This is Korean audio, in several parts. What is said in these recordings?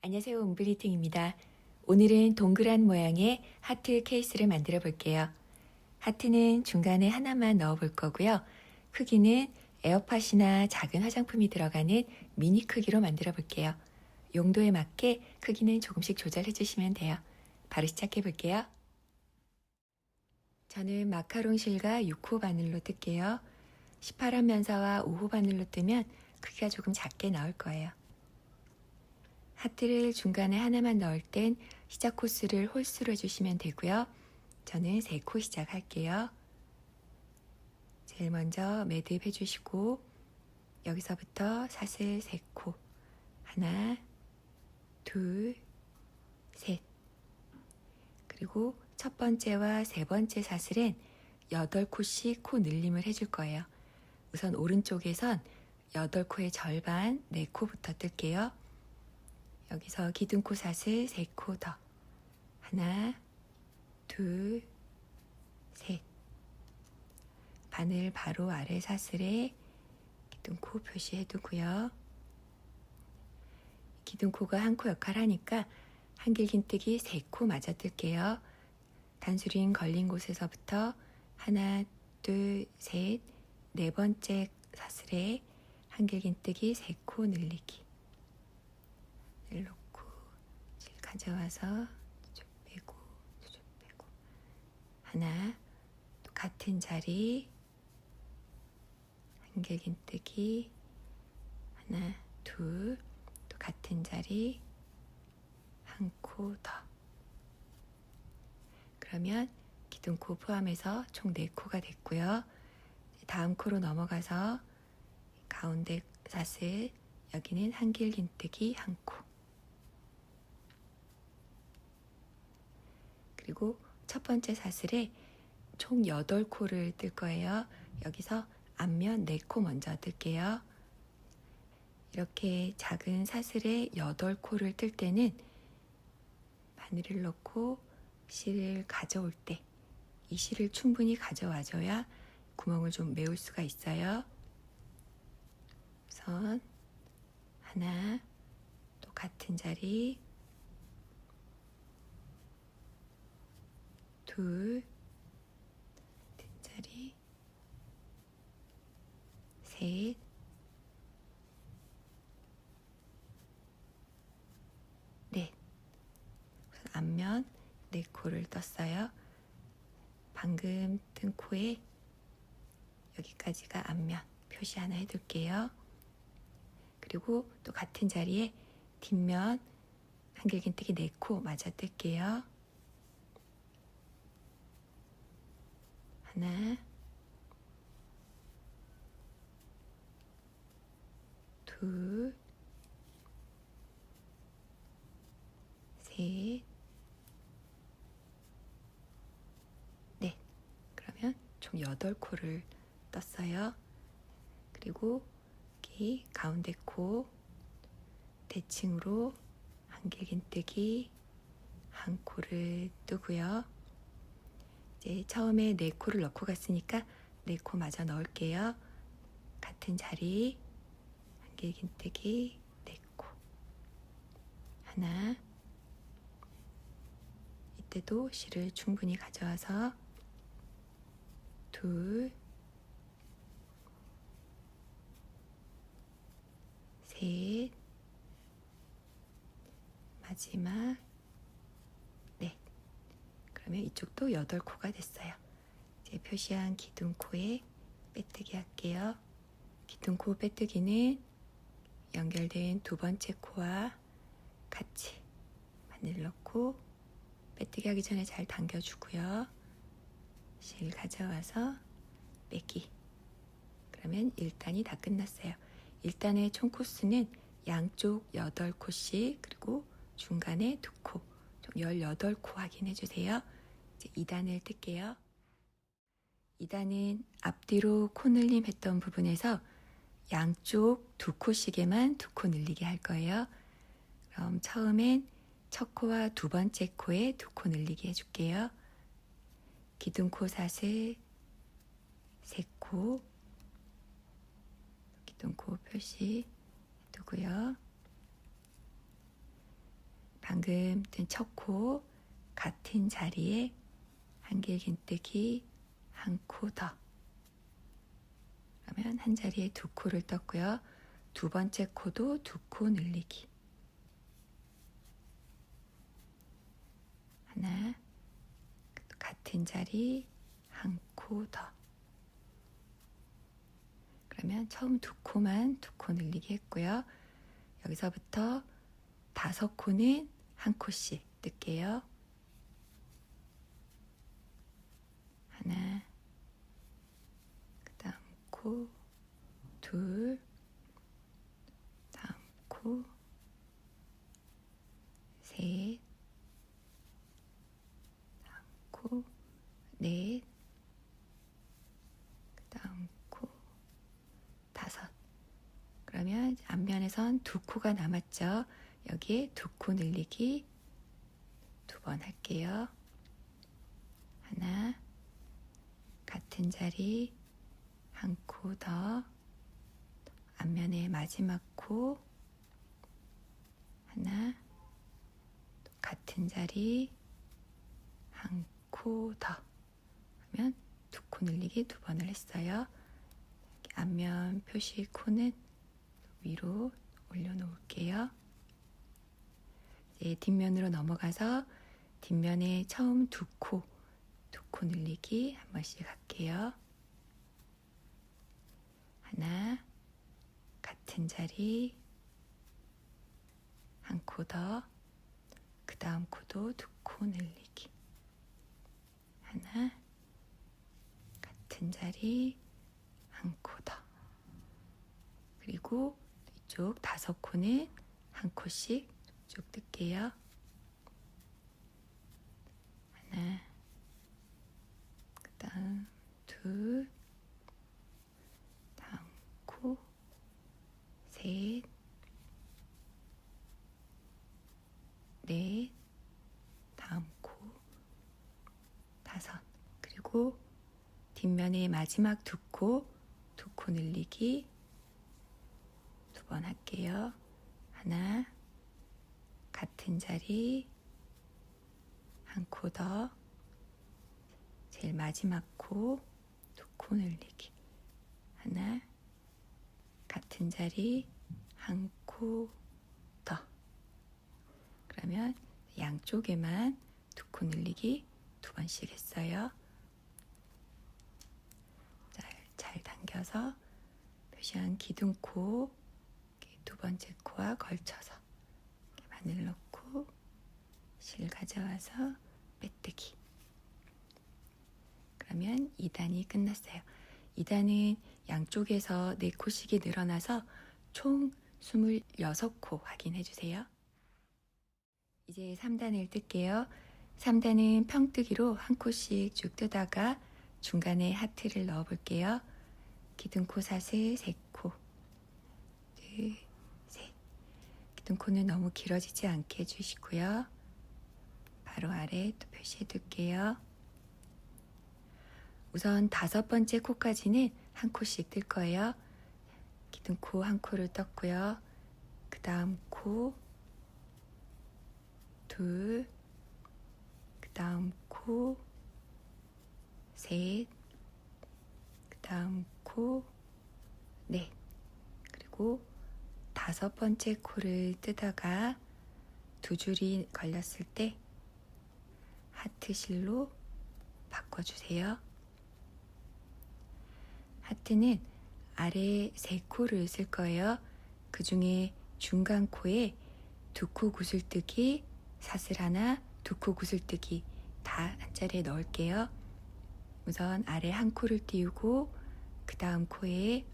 안녕하세요. 웅블리팅입니다. 오늘은 동그란 모양의 하트 케이스를 만들어 볼게요. 하트는 중간에 하나만 넣어 볼 거고요. 크기는 에어팟이나 작은 화장품이 들어가는 미니 크기로 만들어 볼게요. 용도에 맞게 크기는 조금씩 조절해 주시면 돼요. 바로 시작해 볼게요. 저는 마카롱 실과 6호 바늘로 뜰게요. 18한 면사와 5호 바늘로 뜨면 크기가 조금 작게 나올 거예요. 하트를 중간에 하나만 넣을 땐 시작 코스를 홀수로 해주시면 되고요. 저는 세코 시작할게요. 제일 먼저 매듭 해주시고 여기서부터 사슬 세 코. 하나, 둘, 셋. 그리고 첫 번째와 세 번째 사슬엔 여덟 코씩 코 늘림을 해줄 거예요. 우선 오른쪽에선 여덟 코의 절반 네 코부터 뜰게요. 여기서 기둥코 사슬 3코 더. 하나, 둘, 셋. 바늘 바로 아래 사슬에 기둥코 표시해 두고요. 기둥코가 한 코 역할 하니까 한길긴뜨기 3코 맞아 뜰게요. 단수링 걸린 곳에서부터 하나, 둘, 셋, 네 번째 사슬에 한길긴뜨기 3코 늘리기. 을 놓고 실 가져와서 쭉 빼고 쭉 빼고. 하나 또 같은 자리. 한길긴뜨기. 하나 둘 또 같은 자리. 한 코 더. 그러면 기둥코 포함해서 총 4코가 됐고요. 다음 코로 넘어가서 가운데 사슬 여기는 한길긴뜨기 한 코 그리고 첫 번째 사슬에 총 8코를 뜰 거예요. 여기서 앞면 4코 먼저 뜰게요. 이렇게 작은 사슬에 8코를 뜰 때는 바늘을 넣고 실을 가져올 때 이 실을 충분히 가져와줘야 구멍을 좀 메울 수가 있어요. 우선 하나 또 같은 자리 둘, 뒷자리, 셋, 넷. 우선 앞면 네 코를 떴어요. 방금 뜬 코에 여기까지가 앞면 표시 하나 해둘게요. 그리고 또 같은 자리에 뒷면 한길긴뜨기 네코 맞아 뜰게요. 하나, 둘, 셋, 넷. 그러면 총 8코를 떴어요. 그리고 여기 가운데 코 대칭으로 한길긴뜨기 한 코를 뜨고요. 이제 처음에 네 코를 넣고 갔으니까 네 코 마저 넣을게요. 같은 자리 한길긴뜨기 네 코. 하나. 이때도 실을 충분히 가져와서 둘. 셋. 마지막 그러면 이쪽도 8코가 됐어요. 이제 표시한 기둥코에 빼뜨기 할게요. 기둥코 빼뜨기는 연결된 두 번째 코와 같이 바늘 넣고 빼뜨기 하기 전에 잘 당겨주고요. 실 가져와서 빼기. 그러면 1단이 다 끝났어요. 1단의 총 코스는 양쪽 8코씩 그리고 중간에 2코, 총 18코 확인해 주세요. 이제 2단을 뜰게요. 2단은 앞뒤로 코 늘림 했던 부분에서 양쪽 두 코씩에만 두 코 늘리게 할 거예요. 그럼 처음엔 첫 코와 두 번째 코에 두 코 늘리게 해줄게요. 기둥코 사슬 세 코, 기둥코 표시 두고요. 방금 뜬 첫 코 같은 자리에 한길 긴뜨기 한 코 더. 그러면 한 자리에 두 코를 떴고요. 두 번째 코도 두 코 늘리기. 하나, 같은 자리 한 코 더. 그러면 처음 두 코만 두 코 늘리기 했고요. 여기서부터 다섯 코는 한 코씩 뜰게요. 하나, 그 다음 코, 둘, 다음 코, 셋, 다음 코, 넷, 그 다음 코, 다섯. 그러면 앞면에선 두 코가 남았죠. 여기에 두 코 늘리기 두 번 할게요. 하나, 같은 자리 한 코 더, 앞면에 마지막 코 하나, 또 같은 자리 한 코 더, 하면 두 코 늘리기 두 번을 했어요. 앞면 표시 코는 위로 올려놓을게요. 이제 뒷면으로 넘어가서 뒷면에 처음 두 코, 두 코 늘리기 한 번씩 할게요. 하나, 같은 자리, 한 코 더, 그 다음 코도 두 코 늘리기. 하나, 같은 자리, 한 코 더. 그리고 이쪽 다섯 코는 한 코씩 쭉 뜰게요. 하나, 그 다음 둘, 다음 코, 셋, 넷, 다음 코, 다섯. 그리고 뒷면에 마지막 두 코, 두 코 늘리기 두 번 할게요. 하나, 같은 자리, 한 코 더, 제일 마지막 코, 두 코 늘리기. 하나, 같은 자리, 한코 더. 그러면 양쪽에만 두 코 늘리기 두 번씩 했어요. 잘, 잘 당겨서 표시한 기둥코 두 번째 코와 걸쳐서 바늘 넣고 실 가져와서 빼뜨기. 그러면 2단이 끝났어요. 2단은 양쪽에서 4코씩이 늘어나서 총 26코 확인해 주세요. 이제 3단을 뜰게요. 3단은 평뜨기로 한 코씩 쭉 뜨다가 중간에 하트를 넣어 볼게요. 기둥코 사슬 3코. 둘, 셋. 기둥코는 너무 길어지지 않게 해주시고요. 바로 아래 또 표시해 둘게요. 우선 다섯 번째 코까지는 한 코씩 뜰 거예요. 기둥코 한 코를 떴고요. 그 다음 코, 둘, 그 다음 코, 셋, 그 다음 코, 넷. 그리고 다섯 번째 코를 뜨다가 두 줄이 걸렸을 때 하트 실로 바꿔주세요. 하트는 아래 세 코를 쓸 거예요. 그 중에 중간 코에 두 코 구슬뜨기, 사슬 하나, 두 코 구슬뜨기 다 한 자리에 넣을게요. 우선 아래 한 코를 띄우고 그 다음 코에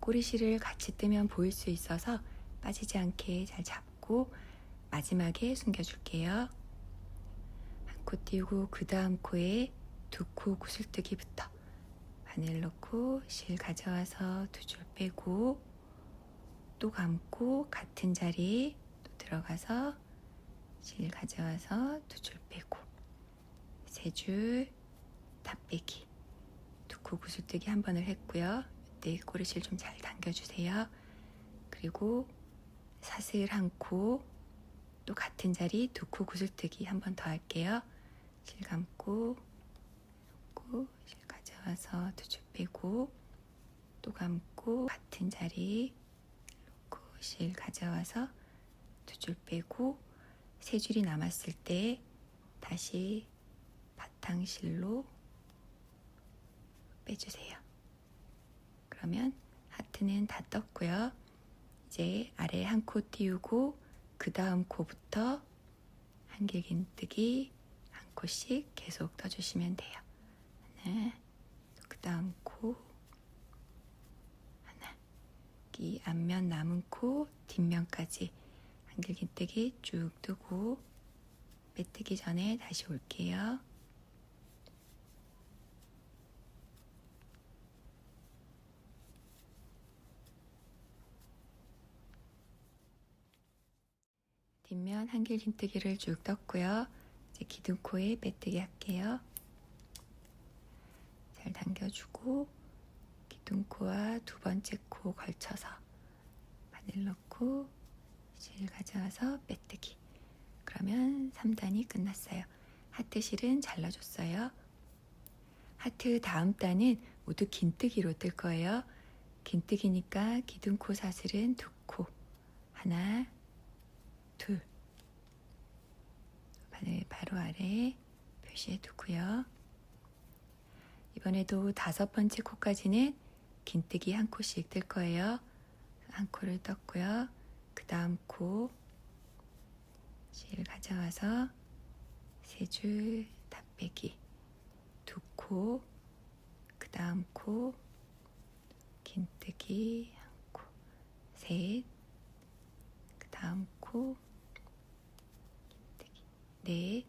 꼬리실을 같이 뜨면 보일 수 있어서 빠지지 않게 잘 잡고 마지막에 숨겨줄게요. 한 코 띄우고 그 다음 코에 두 코 구슬뜨기부터 바늘 넣고 실 가져와서 두 줄 빼고 또 감고 같은 자리 또 들어가서 실 가져와서 두 줄 빼고 세 줄 다 빼기 두 코 구슬뜨기 한 번을 했고요. 이때 꼬리실 좀 잘 당겨주세요. 그리고 사슬 한 코, 또또 같은 자리 두 코 구슬뜨기 한 번 더 할게요. 실 감고 실 가져와서 두 줄 빼고 또 감고 같은 자리 놓고 실 가져와서 두 줄 빼고 세 줄이 남았을 때 다시 바탕실로 빼주세요. 그러면 하트는 다 떴고요. 이제 아래 한 코 띄우고 그 다음 코부터 한길긴뜨기 한 코씩 계속 떠주시면 돼요. 하나, 그 다음 코 하나, 이 앞면 남은 코 뒷면까지 한길긴뜨기 쭉 뜨고 빼뜨기 전에 다시 올게요. 뒷면 한길 긴뜨기를 쭉 떴고요. 이제 기둥코에 빼뜨기 할게요. 잘 당겨주고 기둥코와 두 번째 코 걸쳐서 바늘 넣고 실 가져와서 빼뜨기. 그러면 3단이 끝났어요. 하트 실은 잘라줬어요. 하트 다음 단은 모두 긴뜨기로 뜰 거예요. 긴뜨기니까 기둥코 사슬은 두 코. 하나, 둘. 바늘 바로 아래 표시해 두고요. 이번에도 다섯 번째 코까지는 긴뜨기 한 코씩 뜰 거예요. 한 코를 떴고요. 그 다음 코, 실 가져와서 세 줄 다 빼기, 두 코, 그 다음 코, 긴뜨기 한 코, 셋, 그 다음 코, 긴뜨기. 넷,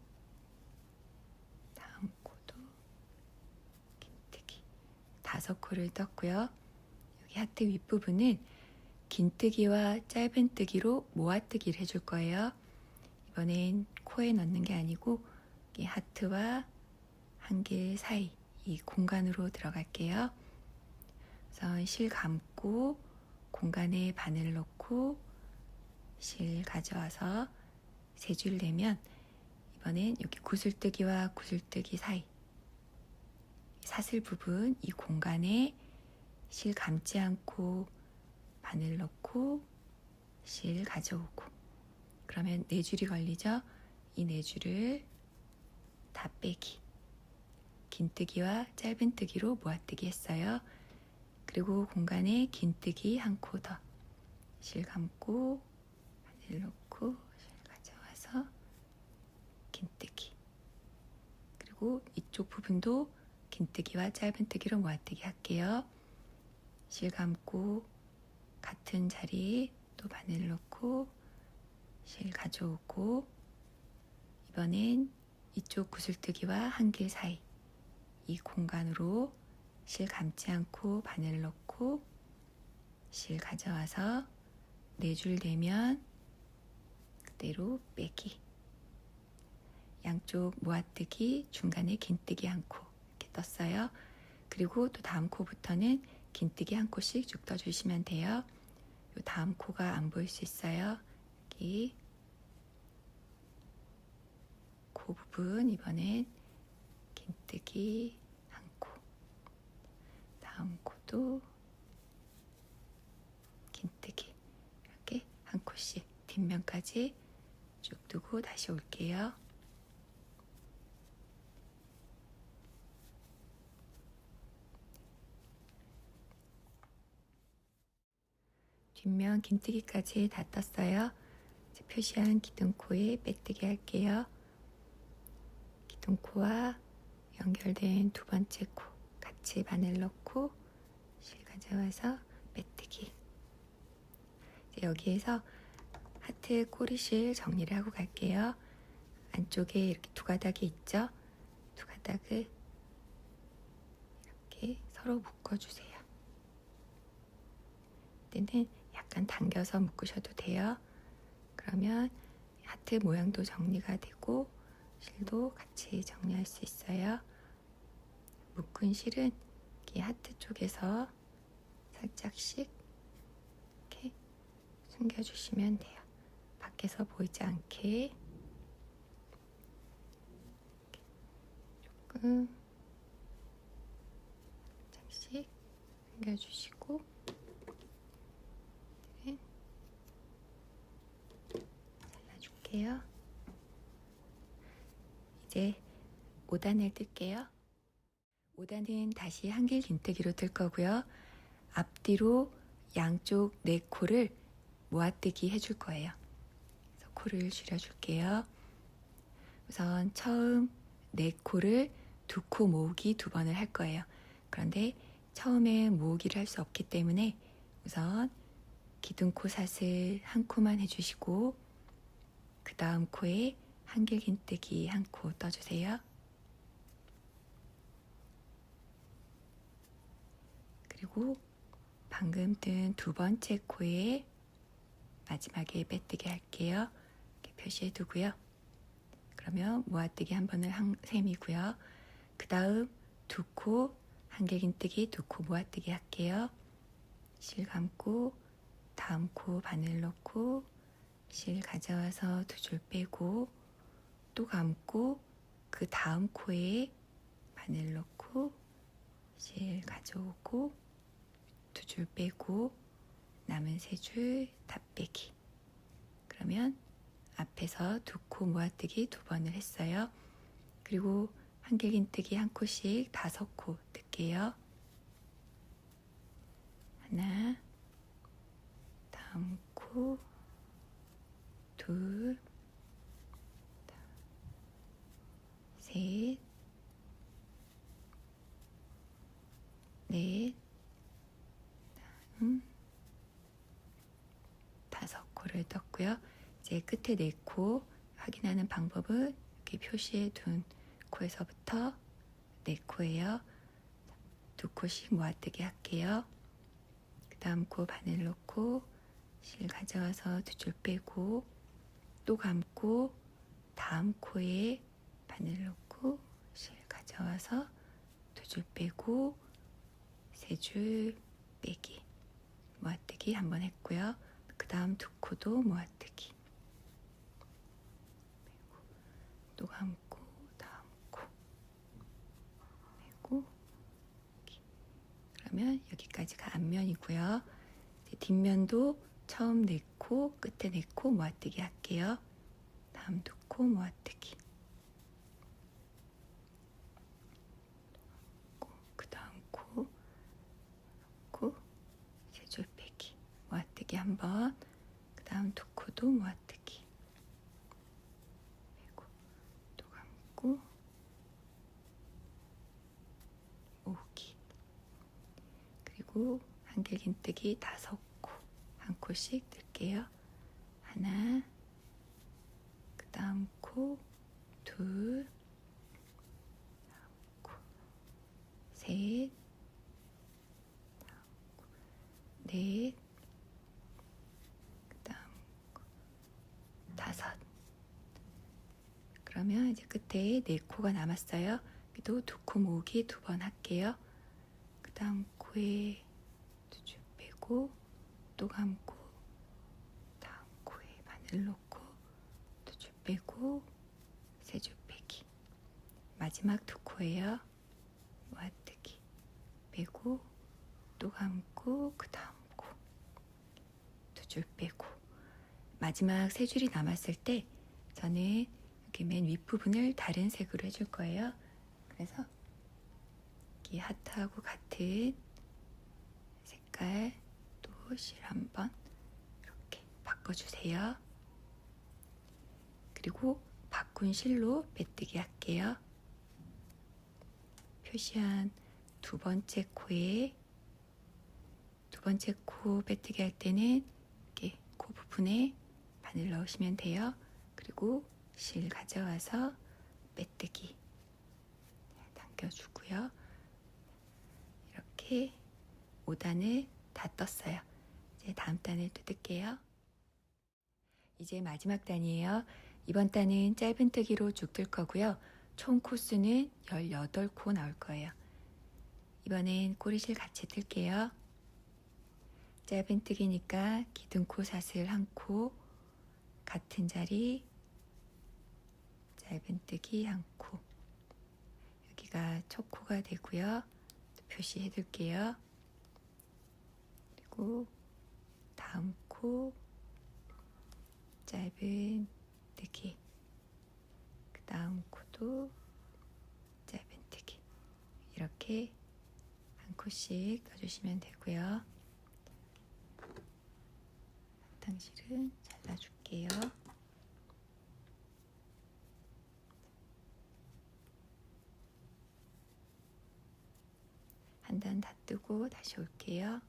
다음 코도 긴뜨기 다섯 코를 떴고요. 여기 하트 윗부분은 긴뜨기와 짧은뜨기로 모아뜨기를 해줄 거예요. 이번엔 코에 넣는 게 아니고 이 하트와 한길 사이 이 공간으로 들어갈게요. 그래서 실 감고 공간에 바늘 넣고 실 가져와서 세 줄 내면 이번엔 여기 구슬뜨기와 구슬뜨기 사이 사슬 부분 이 공간에 실 감지 않고 바늘 넣고 실 가져오고 그러면 네 줄이 걸리죠? 이 네 줄을 다 빼기 긴뜨기와 짧은뜨기로 모아뜨기 했어요. 그리고 공간에 긴뜨기 한 코 더 실 감고 바늘 넣고 실 가져와서 긴뜨기 그리고 이쪽 부분도 긴뜨기와 짧은뜨기로 모아뜨기 할게요. 실 감고 같은 자리 또 바늘 넣고 실 가져오고 이번엔 이쪽 구슬뜨기와 한길 사이 이 공간으로 실 감지 않고 바늘 넣고 실 가져와서 네 줄 내면 그대로 빼기 양쪽 모아뜨기 중간에 긴뜨기 이렇게 떴어요. 그리고 또 다음 코부터는 긴뜨기 한 코씩 쭉 떠주시면 돼요. 요 다음 코가 안 보일 수 있어요. 여기 코 부분 이번엔 긴뜨기 한 코. 다음 코도 긴뜨기 이렇게 한 코씩 뒷면까지 쭉 두고 다시 올게요. 뒷면 긴뜨기까지 다 떴어요. 표시한 기둥코에 빼뜨기 할게요. 기둥코와 연결된 두 번째 코 같이 바늘 넣고 실 가져와서 빼뜨기. 여기에서 하트 꼬리실 정리를 하고 갈게요. 안쪽에 이렇게 두 가닥이 있죠? 두 가닥을 이렇게 서로 묶어주세요. 때는 약간 당겨서 묶으셔도 돼요. 그러면 하트 모양도 정리가 되고 실도 같이 정리할 수 있어요. 묶은 실은 이렇게 하트 쪽에서 살짝씩 이렇게 숨겨주시면 돼요. 밖에서 보이지 않게 조금 살짝씩 당겨주시고 네. 잘라줄게요. 이제 5단을 뜰게요. 5단은 다시 한길 긴뜨기로 뜰 거고요. 앞뒤로 양쪽 네 코를 모아뜨기 해줄 거예요. 그래서 코를 줄여줄게요. 우선 처음 네 코를 두 코 모으기 두 번을 할 거예요. 그런데 처음에 모으기를 할 수 없기 때문에 우선 기둥코 사슬 한 코만 해주시고 그 다음 코에 한길긴뜨기 한 코 떠주세요. 그리고 방금 뜬 두 번째 코에 마지막에 빼뜨기 할게요. 이렇게 표시해 두고요. 그러면 모아뜨기 한 번을 한 셈이고요. 그 다음 두 코 한길긴뜨기 두 코 모아뜨기 할게요. 실 감고 다음 코 바늘 넣고 실 가져와서 두 줄 빼고 또 감고 그 다음 코에 바늘 넣고 실 가져오고 두 줄 빼고 남은 세 줄 다 빼기. 그러면 앞에서 두 코 모아뜨기 두 번을 했어요. 그리고 한길긴뜨기 한 코씩 다섯 코 뜰게요. 하나, 다음 코, 둘, 셋, 넷, 다음, 다섯 코를 떴고요. 이제 끝에 네 코 확인하는 방법은 이렇게 표시해 둔 코에서부터 네 코예요. 두 코씩 모아뜨기 할게요. 그 다음 코 바늘 넣고 실 가져와서 두 줄 빼고 또 감고 다음 코에 바늘 넣고 실 가져와서 두 줄 빼고 세 줄 빼기 모아뜨기 한번 했고요. 그 다음 두 코도 모아뜨기 빼고 또 감고 다음 코 빼고. 그러면 여기까지가 앞면이고요. 뒷면도 처음 네 코, 끝에 네코 모아뜨기 할게요. 다음 두 코 모아뜨기. 그 다음 코, 코, 세줄 빼기. 모아뜨기 한 번. 그 다음 두 코도 모아뜨기. 빼고, 또 감고, 모으기. 그리고 한길긴뜨기 다섯 코, 한 코씩 뜰게요. 하나, 그 다음 코, 둘, 다음 코, 셋, 다음 코, 넷, 그 다음 코, 다섯. 그러면 이제 끝에 네 코가 남았어요. 또두코 모으기 두 번 할게요. 그 다음 코에 두 줄 빼고 또 감고 다음 코에 바늘 넣고 두 줄 빼고 세 줄 빼기 마지막 두 코예요. 모아뜨기 빼고 또 감고 그 다음 코 두 줄 빼고 마지막 세 줄이 남았을 때 저는 여기 맨 윗부분을 다른 색으로 해줄 거예요. 그래서 이 하트하고 같은 색깔 또 실 한번 이렇게 바꿔주세요. 그리고 바꾼 실로 빼뜨기 할게요. 표시한 두 번째 코에 두 번째 코 빼뜨기 할 때는 이렇게 코 부분에 바늘 넣으시면 돼요. 그리고 실 가져와서 빼뜨기 당겨주고요. 이렇게 5단을 다 떴어요. 이제 다음 단을 또 뜰게요. 이제 마지막 단이에요. 이번 단은 짧은 뜨기로 쭉 뜰 거고요. 총 코수는 18코 나올 거예요. 이번엔 꼬리실 같이 뜰게요. 짧은 뜨기니까 기둥코 사슬 한 코, 같은 자리 짧은 뜨기 한 코. 여기가 첫 코가 되고요. 표시해 둘게요. 그리고 다음 코 짧은 뜨기. 그 다음 코도 짧은 뜨기. 이렇게 한 코씩 넣어주시면 되고요. 당실은 잘라줄게요. 한 단 다 뜨고 다시 올게요.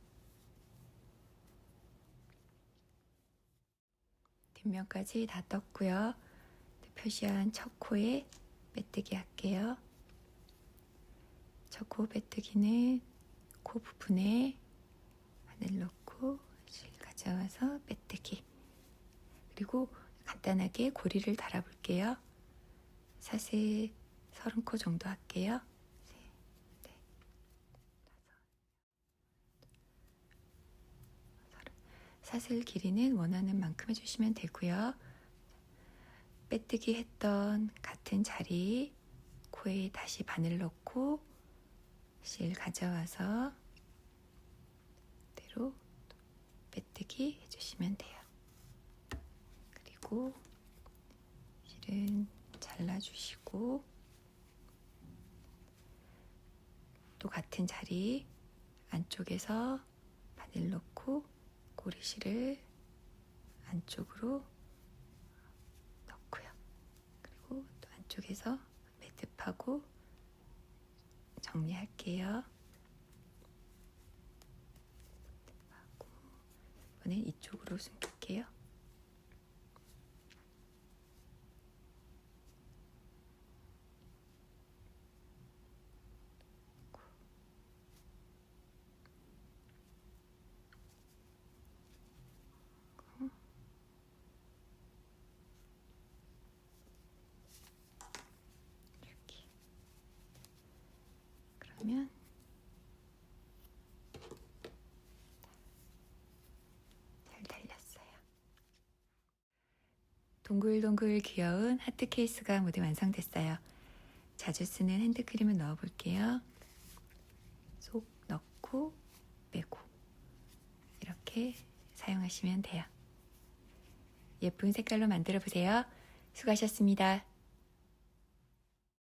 뒷면까지 다 떴고요. 표시한 첫 코에 빼뜨기 할게요. 첫 코 빼뜨기는 코 부분에 바늘 넣고 실 가져와서 빼뜨기. 그리고 간단하게 고리를 달아볼게요. 사슬 30코 정도 할게요. 셋, 넷, 다섯, 서른. 사슬 길이는 원하는 만큼 해주시면 되고요. 빼뜨기 했던 같은 자리 코에 다시 바늘 넣고 실 가져와서 대로 빼뜨기 해주시면 돼요. 그리고 실은 잘라주시고 또 같은 자리 안쪽에서 바늘 넣고 고리실을 안쪽으로 넣고요. 그리고 또 안쪽에서 매듭 하고 정리할게요. 매듭하고 이번엔 이쪽으로 숨길게요. 그러면 잘 달렸어요. 동글동글 귀여운 하트 케이스가 모두 완성됐어요. 자주 쓰는 핸드크림을 넣어볼게요. 속 넣고 빼고 이렇게 사용하시면 돼요. 예쁜 색깔로 만들어 보세요. 수고하셨습니다.